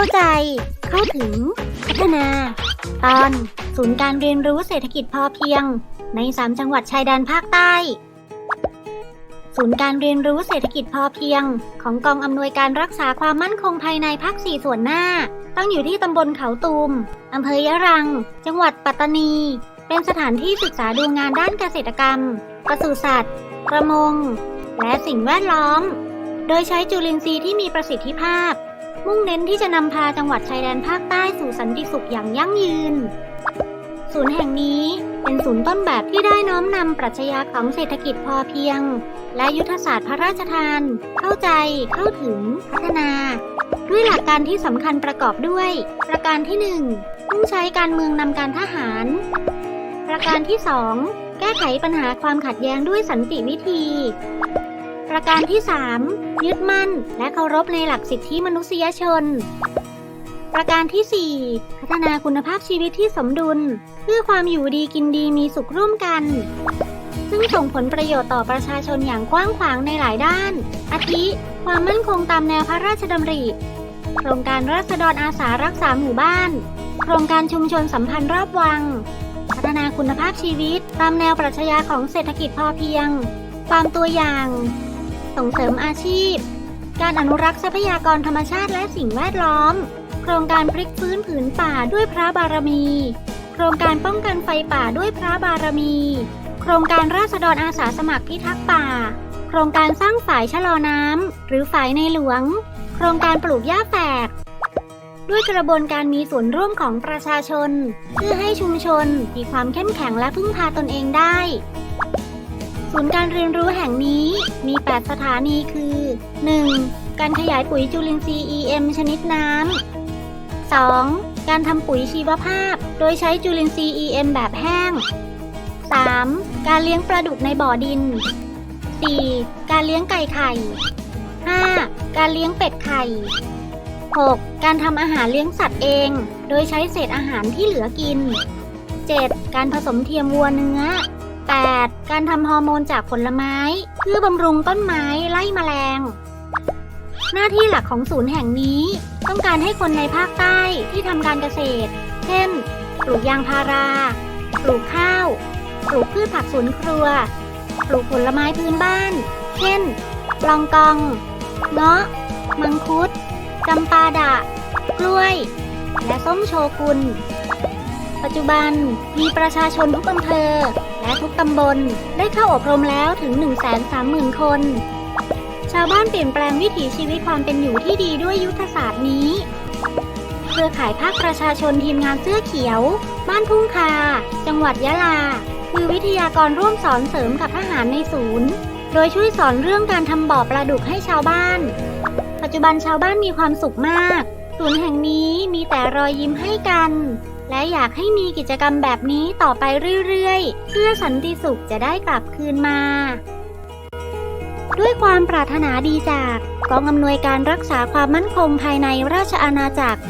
เข้าใจ เข้าถึง พัฒนา ตอน ศูนย์การเรียนรู้เศรษฐกิจพอเพียง ใน 3 จังหวัดชายแดนภาคใต้ ศูนย์การเรียนรู้เศรษฐกิจพอเพียง ของกองอำนวยการรักษาความมั่นคงภายในภาค 4 ส่วนหน้า ตั้งอยู่ที่ตำบลเขาตูมอำเภอยะรัง จังหวัดปัตตานี เป็นสถานที่ศึกษาดูงานด้านเกษตรกรรมปศุสัตว์ ประมง และสิ่งแวดล้อม โดยใช้จุลินทรีย์ที่มีประสิทธิภาพ มุ่งเน้นที่จะนำพาจังหวัดชายแดนภาคใต้สู่สันติสุขอย่างยั่งยืน ศูนย์แห่งนี้เป็นศูนย์ต้นแบบที่ได้น้อมนำปรัชญาของเศรษฐกิจพอเพียง และยุทธศาสตร์พระราชทาน เข้าใจ เข้าถึง พัฒนา ด้วยหลักการที่สำคัญประกอบด้วย ประการที่1มุ่งใช้การเมืองนำการทหาร ประการที่ 2 แก้ไขปัญหาความขัดแย้งด้วยสันติวิธี ประการที่ 3 ยึดมั่นและเคารพในหลักสิทธิมนุษยชน ประการที่ 4 พัฒนาคุณภาพชีวิตที่สมดุล เพื่อความอยู่ดีกินดีมีสุขร่วมกัน ซึ่งส่งผลประโยชน์ต่อประชาชนอย่างกว้างขวางในหลายด้าน อาทิ ความมั่นคงตามแนวพระราชดำริ โครงการราษฎรอาสารักษาหมู่บ้าน โครงการชุมชนสัมพันธ์รอบวัง พัฒนาคุณภาพชีวิตตามแนวปรัชญาของเศรษฐกิจพอเพียงความตัวอย่าง ส่งเสริมอาชีพ การอนุรักษ์ทรัพยากรธรรมชาติและสิ่งแวดล้อม โครงการพลิกฟื้นผืนป่าด้วยพระบารมี โครงการป้องกันไฟป่าด้วยพระบารมี โครงการราษฎรอาสาสมัครพิทักษ์ป่า โครงการสร้างฝายชะลอน้ำหรือฝายในหลวง โครงการปลูกหญ้าแฝกด้วยกระบวนการมีส่วนร่วมของประชาชน เพื่อให้ชุมชนมีความเข้มแข็งและพึ่งพาตนเองได้ ศูนย์การเรียนรู้แห่งนี้มี 8 สถานีคือ 1. การขยายปุ๋ยจุลินทรีย์ EM ชนิดน้ำ 2. การทำปุ๋ยชีวภาพ โดยใช้จุลินทรีย์ EM แบบแห้ง 3. การเลี้ยงปลาดุกในบ่อดิน 4. การเลี้ยงไก่ไข่ 5. การเลี้ยงเป็ดไข่ 6. การทำอาหารเลี้ยงสัตว์เอง โดยใช้เศษอาหารที่เหลือกิน 7. การผสมเทียมวัวเนื้อ 8. การทำฮอร์โมนจากผลไม้ เพื่อบำรุงต้นไม้ไล่แมลง หน้าที่หลักของศูนย์แห่งนี้ ต้องการให้คนในภาคใต้ที่ทำการเกษตร เช่น ปลูกยางพารา ปลูกข้าว ปลูกพืชผักสวนครัว ปลูกผลไม้พื้นบ้าน เช่นปลองกอง เงาะ มังคุดจำปาดะ กล้วย และส้มโชกุน ปัจจุบันมีประชาชนทุกอำเภอ และทุกตำบลได้เข้าอบรมแล้วถึง 130,000 คน ชาวบ้านเปลี่ยนแปลงวิถีชีวิตความเป็นอยู่ที่ดีด้วยยุทธศาสตร์นี้ เครือข่ายภาคประชาชนทีมงานเสื้อเขียว บ้านทุ่งคา จังหวัดยะลา คือวิทยากรร่วมสอนเสริมกับทหารในศูนย์ โดยช่วยสอนเรื่องการทำบ่อปลาดุกให้ชาวบ้าน ปัจจุบันชาวบ้านมีความสุขมาก ศูนย์แห่งนี้มีแต่รอยยิ้มให้กัน และอยากให้มีกิจกรรมแบบนี้ต่อไปเรื่อยๆ เพื่อสันติสุขจะได้กลับคืนมา ด้วยความปรารถนาดีจากกองอำนวยการรักษาความมั่นคงภายในราชอาณาจักร